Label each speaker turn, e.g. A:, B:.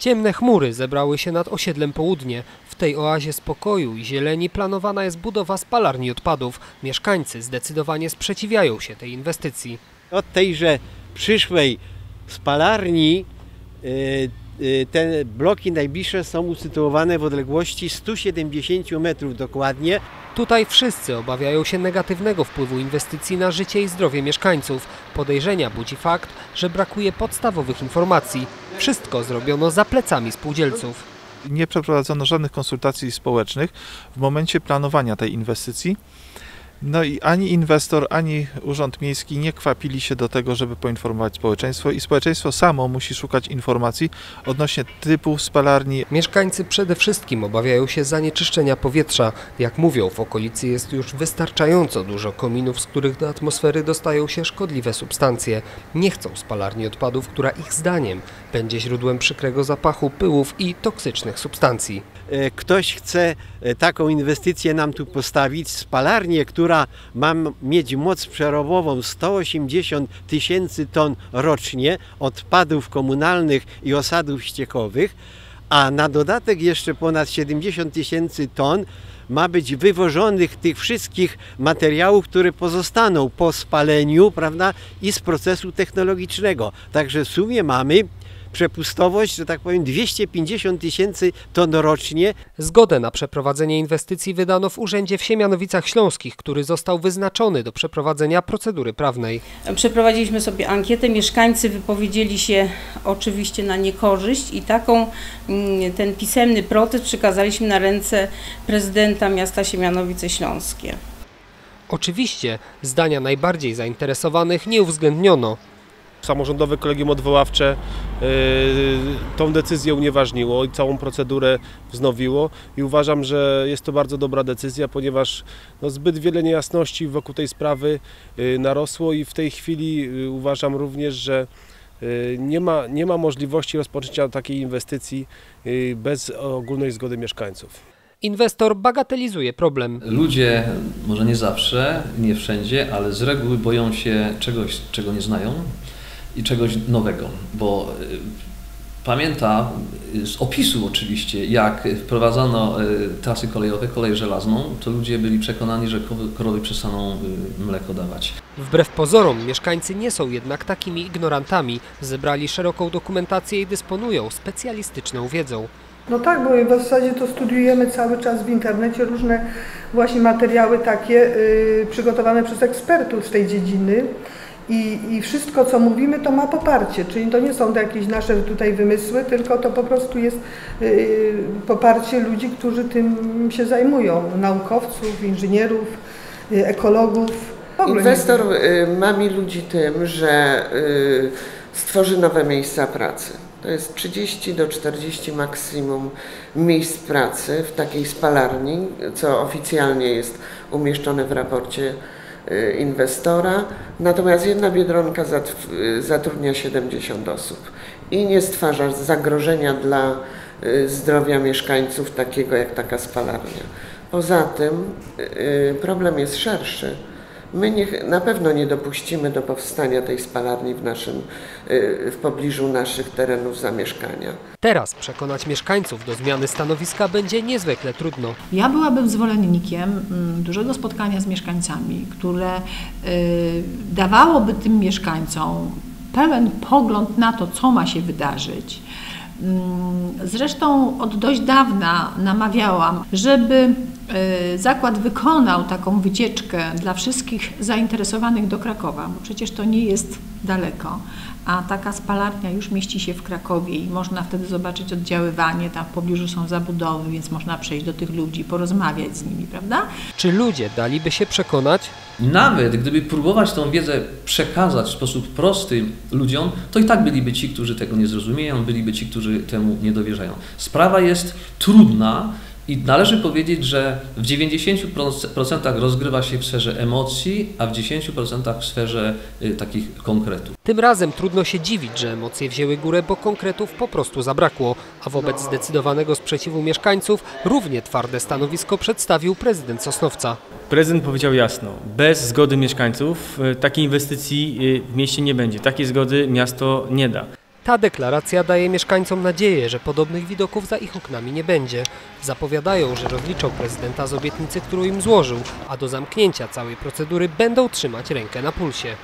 A: Ciemne chmury zebrały się nad osiedlem Południe. W tej oazie spokoju i zieleni planowana jest budowa spalarni odpadów. Mieszkańcy zdecydowanie sprzeciwiają się tej inwestycji.
B: Od tejże przyszłej spalarni y, te bloki najbliższe są usytuowane w odległości 170 metrów dokładnie.
A: Tutaj wszyscy obawiają się negatywnego wpływu inwestycji na życie i zdrowie mieszkańców. Podejrzenia budzi fakt, że brakuje podstawowych informacji. Wszystko zrobiono za plecami spółdzielców.
C: Nie przeprowadzono żadnych konsultacji społecznych w momencie planowania tej inwestycji. No i ani inwestor, ani Urząd Miejski nie kwapili się do tego, żeby poinformować społeczeństwo i społeczeństwo samo musi szukać informacji odnośnie typu spalarni.
A: Mieszkańcy przede wszystkim obawiają się zanieczyszczenia powietrza. Jak mówią, w okolicy jest już wystarczająco dużo kominów, z których do atmosfery dostają się szkodliwe substancje. Nie chcą spalarni odpadów, która ich zdaniem będzie źródłem przykrego zapachu, pyłów i toksycznych substancji.
B: E, Ktoś chce e, taką inwestycję nam tu postawić, spalarnię, która ma mieć moc przerobową 180 tysięcy ton rocznie odpadów komunalnych i osadów ściekowych, a na dodatek jeszcze ponad 70 tysięcy ton ma być wywożonych tych wszystkich materiałów, które pozostaną po spaleniu, prawda, i z procesu technologicznego. Także w sumie mamy przepustowość, że tak powiem, 250 tysięcy ton rocznie.
A: Zgodę na przeprowadzenie inwestycji wydano w urzędzie w Siemianowicach Śląskich, który został wyznaczony do przeprowadzenia procedury prawnej.
D: Przeprowadziliśmy sobie ankietę, mieszkańcy wypowiedzieli się oczywiście na niekorzyść i taką, mm, ten pisemny protest przekazaliśmy na ręce prezydenta miasta Siemianowice Śląskie.
A: Oczywiście zdania najbardziej zainteresowanych nie uwzględniono.
E: Samorządowe kolegium odwoławcze yy, tą decyzję unieważniło i całą procedurę wznowiło i uważam, że jest to bardzo dobra decyzja, ponieważ no, zbyt wiele niejasności wokół tej sprawy yy, narosło i w tej chwili yy, uważam również, że nie ma, nie ma możliwości rozpoczęcia takiej inwestycji bez ogólnej zgody mieszkańców.
A: Inwestor bagatelizuje problem.
F: Ludzie, może nie zawsze, nie wszędzie, ale z reguły boją się czegoś, czego nie znają i czegoś nowego, bo y, pamięta y, z opisu oczywiście, jak wprowadzono y, trasy kolejowe, kolej żelazną, to ludzie byli przekonani, że krowy- krowy przestaną mleko dawać.
A: Wbrew pozorom mieszkańcy nie są jednak takimi ignorantami. Zebrali szeroką dokumentację i dysponują specjalistyczną wiedzą.
G: No tak, bo w zasadzie to studiujemy cały czas w internecie różne właśnie materiały takie y, przygotowane przez ekspertów z tej dziedziny i, i wszystko co mówimy to ma poparcie, czyli to nie są to jakieś nasze tutaj wymysły, tylko to po prostu jest y, poparcie ludzi, którzy tym się zajmują, naukowców, inżynierów, y, ekologów.
H: Inwestor y, mami ludzi tym, że y, stworzy nowe miejsca pracy. To jest 30 do 40 maksimum miejsc pracy w takiej spalarni, co oficjalnie jest umieszczone w raporcie inwestora. Natomiast jedna biedronka y, zatrudnia 70 osób i nie stwarza zagrożenia dla y, zdrowia mieszkańców takiego jak taka spalarnia. Poza tym y, problem jest szerszy. My nie, na pewno nie dopuścimy do powstania tej spalarni w, naszym, y, w pobliżu naszych terenów zamieszkania.
A: Teraz przekonać mieszkańców do zmiany stanowiska będzie niezwykle trudno.
I: Ja byłabym zwolennikiem mm, dużego spotkania z mieszkańcami, które y, dawałoby tym mieszkańcom pełen pogląd na to, co ma się wydarzyć. Mm, Zresztą od dość dawna namawiałam, żeby zakład wykonał taką wycieczkę dla wszystkich zainteresowanych do Krakowa, bo przecież to nie jest daleko, a taka spalarnia już mieści się w Krakowie i można wtedy zobaczyć oddziaływanie, tam w pobliżu są zabudowy, więc można przejść do tych ludzi, porozmawiać z nimi, prawda?
A: Czy ludzie daliby się przekonać?
F: Nawet gdyby próbować tą wiedzę przekazać w sposób prosty ludziom, to i tak byliby ci, którzy tego nie zrozumieją, byliby ci, którzy temu nie dowierzają. Sprawa jest trudna i należy powiedzieć, że w 90% rozgrywa się w sferze emocji, a w 10% w sferze y, takich konkretów.
A: Tym razem trudno się dziwić, że emocje wzięły górę, bo konkretów po prostu zabrakło, a wobec zdecydowanego sprzeciwu mieszkańców równie twarde stanowisko przedstawił prezydent Sosnowca.
J: Prezydent powiedział jasno, bez zgody mieszkańców e, takiej inwestycji e, w mieście nie będzie. Takiej zgody miasto nie da.
A: Ta deklaracja daje mieszkańcom nadzieję, że podobnych widoków za ich oknami nie będzie. Zapowiadają, że rozliczą prezydenta z obietnicy, którą im złożył, a do zamknięcia całej procedury będą trzymać rękę na pulsie.